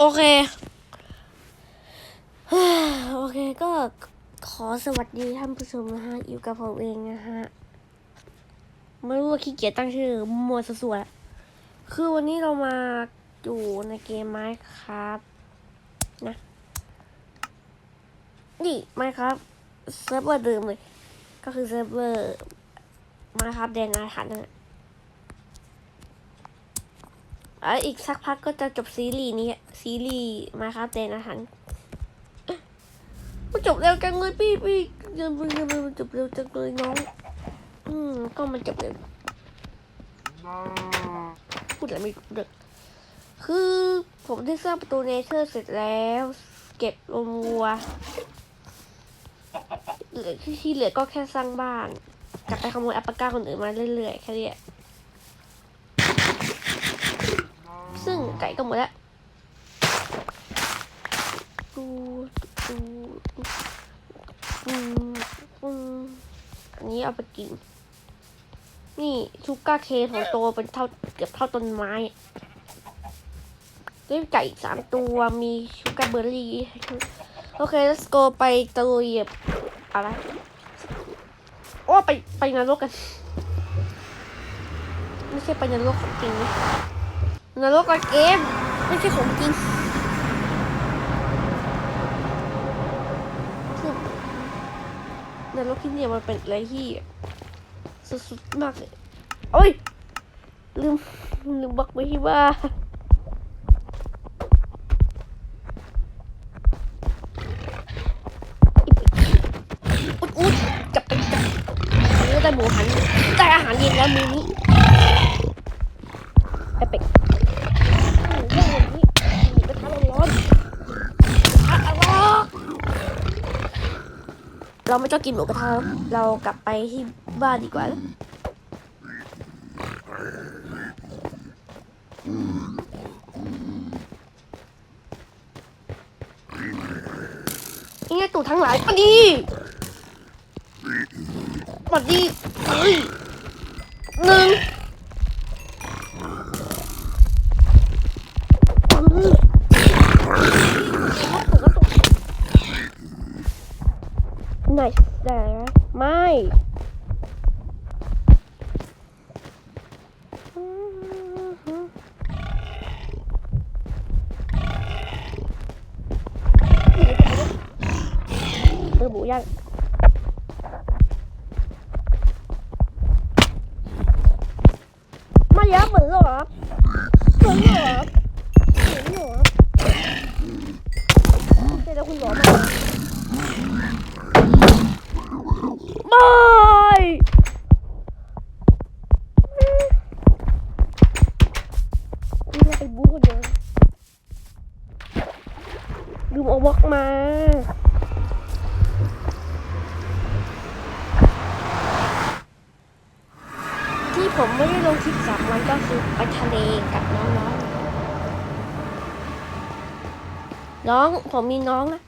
โอเค โอเคก็ขอสวัสดีท่านผู้ชมนะฮะ อยู่กับผมเองนะฮะ ไม่รู้ว่าขี้เกียจตั้งชื่อมัวสวยๆคือวันนี้เรามาอยู่ในเกมไม้ครับนะ นี่ไม้ครับเซิร์ฟเวอร์เดิมเลย ก็คือเซิร์ฟเวอร์ไม้ครับแดนอาถรรพ์นั่นแหละ แล้วอีกสักพักก็จะจบซีรีส์นี้ซีรีส์ม้ครับแดนอาถรรพ์เอ๊ะมันจบเร็วจังเลยพี่พี่ยังยังยังมันจบเร็วจังเลยน้อง อืมก็มันจบเร็วพูดอะไรไม่รู้เรื่องคือผมได้สร้างประตูเนเธอร์เสร็จแล้ว เก็บลงวัวเหลือที่ที่เหลือก็แค่สร้างบ้าน กลับไปขโมยอัปปาก้าคนอื่นมาเรื่อยๆแค่นี้แหละ ซึ่งไก่ก็หมดแล้วดูดูอืมอืมอันนี้เอาไปกิน นี่ชูก้าเคของโตเป็นเท่าเกือบเท่าต้นไม้ด้ไก่สามตัวมีชูก้าเบอร์รี่ โอเค let's go ไปตะลุยแบบอะไร โอ้ ไป ไปนรกกัน ไม่ใช่ไปนรกของจริงนะ นรกกับเกม ไม่ใช่ของจริงนรกที่เนี่ยมันเป็นอะไรที่สุดๆมากเลยโอ้ย ลืม ลืมบอกไปที่ว่าอุดอุดจับไปจับโอ้ได้หมูหัน ได้อาหารเย็นแล้วมือนี้ไปเป็ก เราไม่ชอบกินหมูกระทะเรากลับไปที่บ้านดีกว่านะนี่ไงตู่ทั้งหลายมาดีมาดีเฮ้ยหนึ่ง เยอะเหมือนหรอเหมือนหรอเหมือนหรอเจอแล้วคุณหลอมา ผมไม่ได้ลงคลิปสามวันก็คือไปทะเลกับน้องๆน้องผมมีน้องนะ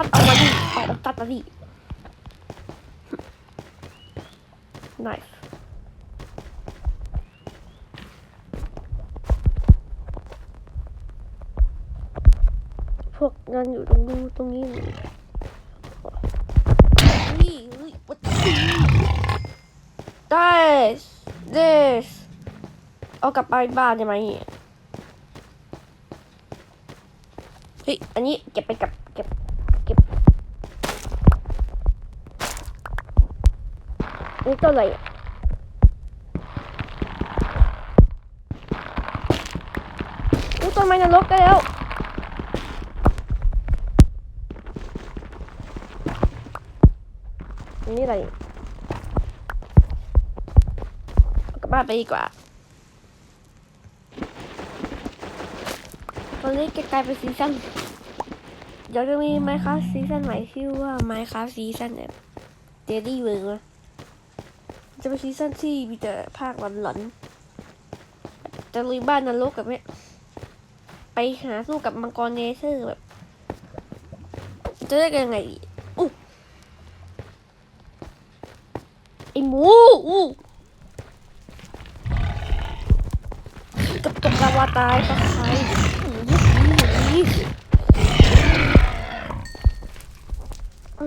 อกมาดิออกตัดมาดิ knife พวกนั้นอยู่ตรงนู้นตรงนี้นี่นี่เฮ้ย what this this เอากลับไปบ้านได้ไหมเฮ้ย อันนี้เก็บไปกับเก็บเก็บอันนี่ตัวอะไรอะอู้ต้นไม้นรกได้แล้วนนี้อะไรเอากลับบ้านไปดีกว่า ตอนนี้กลายเป็นซีซั่นเดี๋ยวจะมีไมค์ค a f t ซีซั่นใหม่ชื่อว่าไมค์ค a f t ซีซั่นแบบเดลี่เวิร์นะจะเป็นซีซั่นที่มีแต่ภาคหลอนๆจะลุยบ้านนรกกับเนี่ไปหาสู้กับมังกรเนเธอร์แบบ จะได้กันยังไงอู้ไอหมูอู้กับตกลาวาตายก็ใคร เ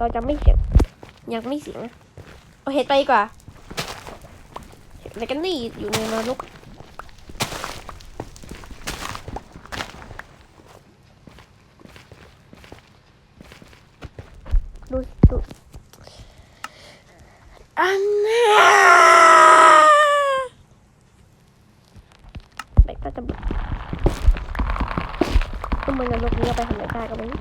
ราจะไม่เสียงยังไม่เสียงนะเอาเห็ดไปดีกว่าเห็ดอะไรกันนี่อยู่ในนรกดูดูอันน่าเด็กก็จะก็มันนรกนี้เอาไปทำอะไรได้ก็ไม่รู้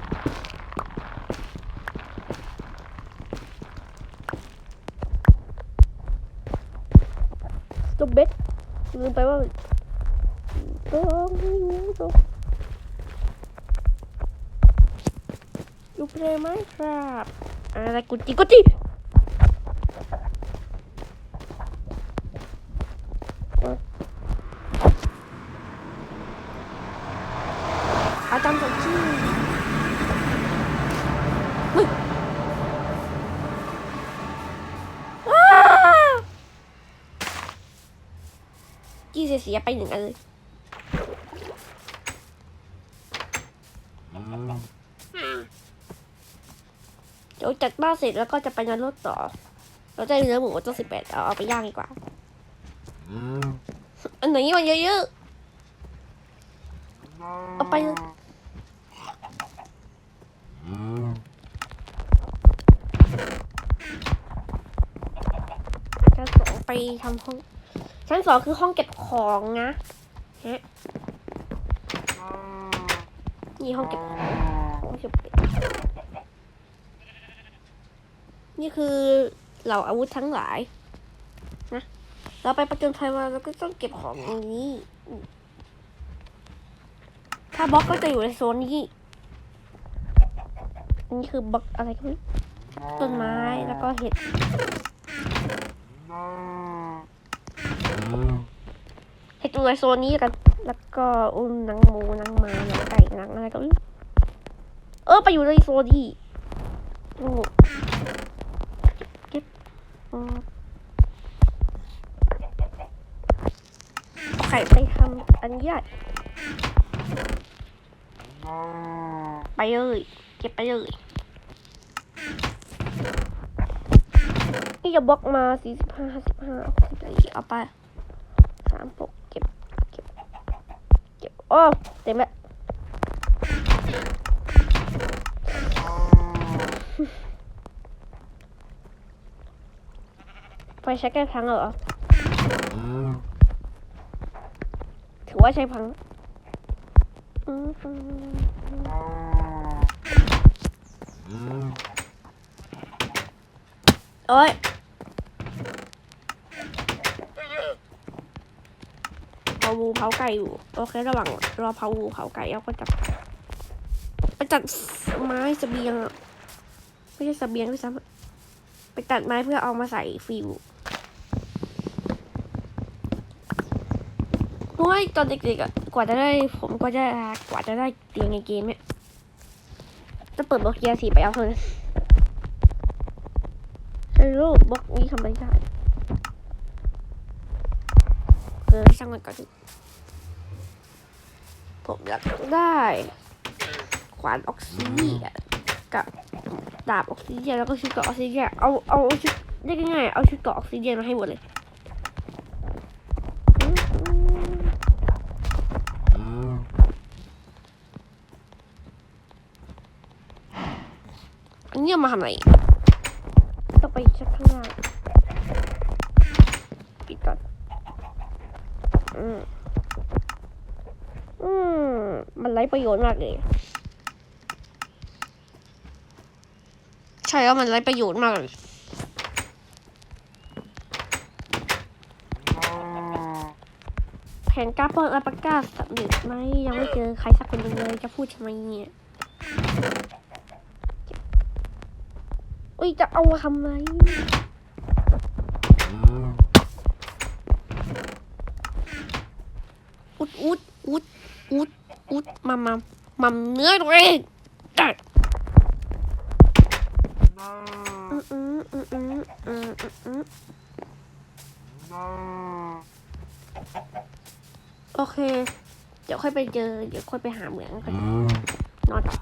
ตัวเบ็ดลืมไปว่า ต้องต้องยูเพลย์ไหมครับอะไรกุจิกุจิอาจารย์สมชื่อเฮ้ยอ้าวยี่เสียเสียไปหนึ่งอันเลย เดี๋ยวจัดบ้านเสร็จแล้วก็จะไปนรกต่อ เราจะเนื้อหมูตัวสิบแปดเอาเอาไปย่างดีกว่า อันไหนมันเยอะๆ เอาไปเลยชั้นสองไปทำห้อง ชั้นสองคือห้องเก็บของนะฮะ นี่ห้องเก็บของไม่ใช่เก็บนี่คือเหล่าอาวุธทั้งหลายนะเราไปประจนภัยมาเราก็ต้องเก็บของตรงนี้ ถ้าบล็อกก็จะอยู่ในโซนนี้อันนี้คือบล็อกอะไรก็ไม่รู้ต้นไม้แล้วก็เห็ดเห็ดอยู่ในโซนนี้กัน แล้วก็อุ้มนังหมูนังมาหนังไก่นังอะไรก็เออไปอยู่ในโซนนี้โอ้เก็บไข่ไปทำอันนี้ได้ไปเลยเก็บไปเลยนี่จะบล็อกมาสี่สิบห้าห้าสิบห้าหกสิบสี่เอาไปสามหกเก็บเก็บเก็บ โอ้เต็มแล้วไฟใช้แก้พังเหรอ ถือว่าใช้พังโอ้ยเผา วูเผาไก่อยู่โอเค ระหว่างรอเผาวูเผาไก่เราก็จับไปตัดไม้เสบียงอะไม่ใช่เสบียงด้วยซ้ำไปตัดไม้เพื่อเอามาใส่ฟิวด้วยตอนเด็กๆอะกว่าจะได้ผมกว่าจะกว่าจะได้เตียงในเกมเนี่ยจะเปิดโบเกียสีไปเอาเถอะฮัลโหลบล็อกนี้ทำไรได้เออช่างมันก่อนดิผมอยากได้ ขวานออกซิเดียนกับดาบออกซิเดียนแล้วก็ชุดเกราะออกซิเดียนเอาเอาชุดเรียกง่ายๆเอาชุดเกราะออกซิเดียนมาให้หมดเลยอืมอืมอันนี้เอามาทำอะไร ประโยชน์มากเลย ใช่แล้วมันไร้ประโยชน์มากเลยแผนการปล้นอัลปาก้าสำเร็จไหมยังไม่เจอใครสักคนหนึ่งเลยจะพูดทำไมเนี่ยอุ้ยจะเอามาทำไม อุดอุดอุดอุดอุด มามามัมเนื้อตัวเองได้โอเค เดี๋ยวค่อยไปเจอ เดี๋ยวค่อยไปหาเหมืองกันนอนต่อ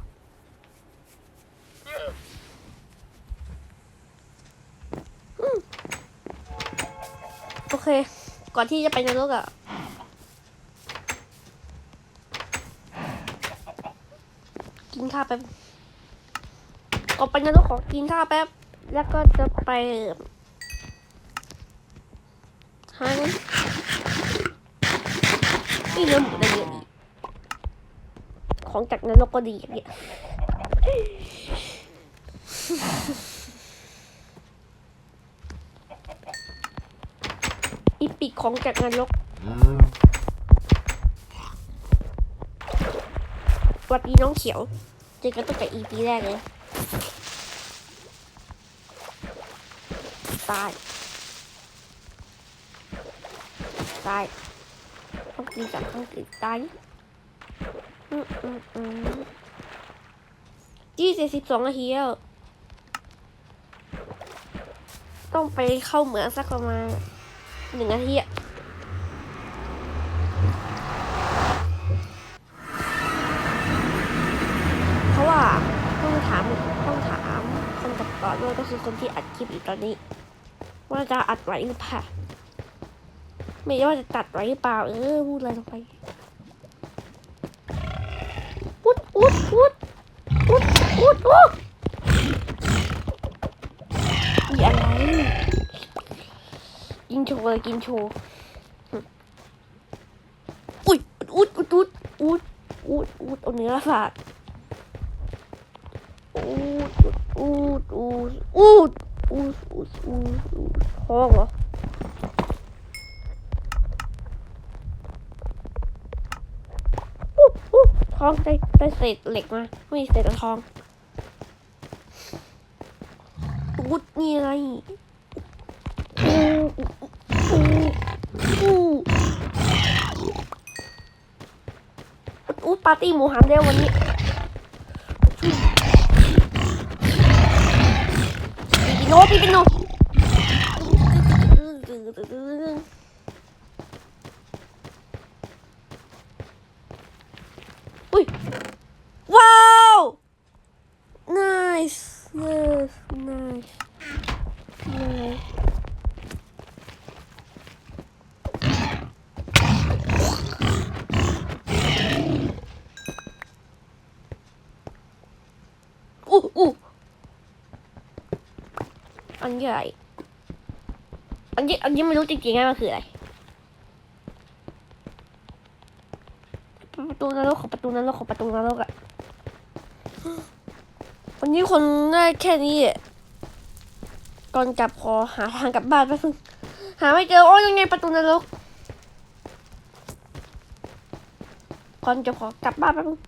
โอเค ก่อนที่จะไปนรกอะ กิน ข้าวแป๊บออกไปนรกขอกินข้าวแป๊บ แล้วก็จะไปหาเงินนี่เริ่มหมดเลยเยอะอีกของจากนรกก็ดีอย่างเงี้ยอีปิกของจากนรกสวัสดีน้องเขียว เจอกันตั้งแต่ EP แรกเลย ตาย ตายต้องกินจากข้างติดตายอืมอืมอืมยี่สิบสิบสองนาทีแล้วต้องไปเข้าเหมืองสักประมาณหนึ่งนาทีอะ เพราะว่าต้องถามต้องถามคนตัดต่อด้วยก็คือคนที่ อนนี้ ว่าจะอัดไว้หรือเปล่าไม่รู้ว่าจะตัดไว้หรือเปล่า เออพูดอะไรลงไปอุดอุดอุดอุดอุดอุดมีอะไรกินโชว์เลยกินโชว์อุ้ยอุดอุดอุดอุดอุดอุดเอาเนื้อฝาดอูดอูดอูดอูด อูดอูดอูดอูดท้องเหรออู้อู้ท้องได้ได้เศษเหล็กมาไม่เศษทองอูดนี่อะไรอูอูอูอูดปาร์ตี้หมูหันเร็ววันนี้ 一边弄。 อันใหญ่อันนี้อันนี้ไม่รู้จริงๆว่ามันคืออะไรประตูนรกของประตูนรกของประตูนรกอะวันนี้คนได้แค่นี้ก่อนกลับขอหาทางกลับบ้านแป๊บนึงหาไม่เจอโอ้ยยังไงประตูนรกก่อนจะขอกลับบ้านแป๊บนึง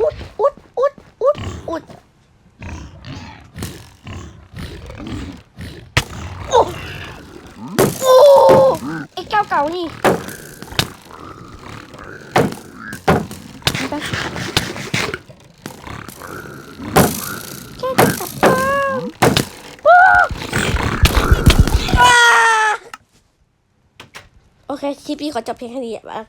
อุดอุดอุดอุดอุดโอ้โอ้ไอ้เจ้าเก่านี่โอเค คลิปนี้ขอจบเพียงแค่นี้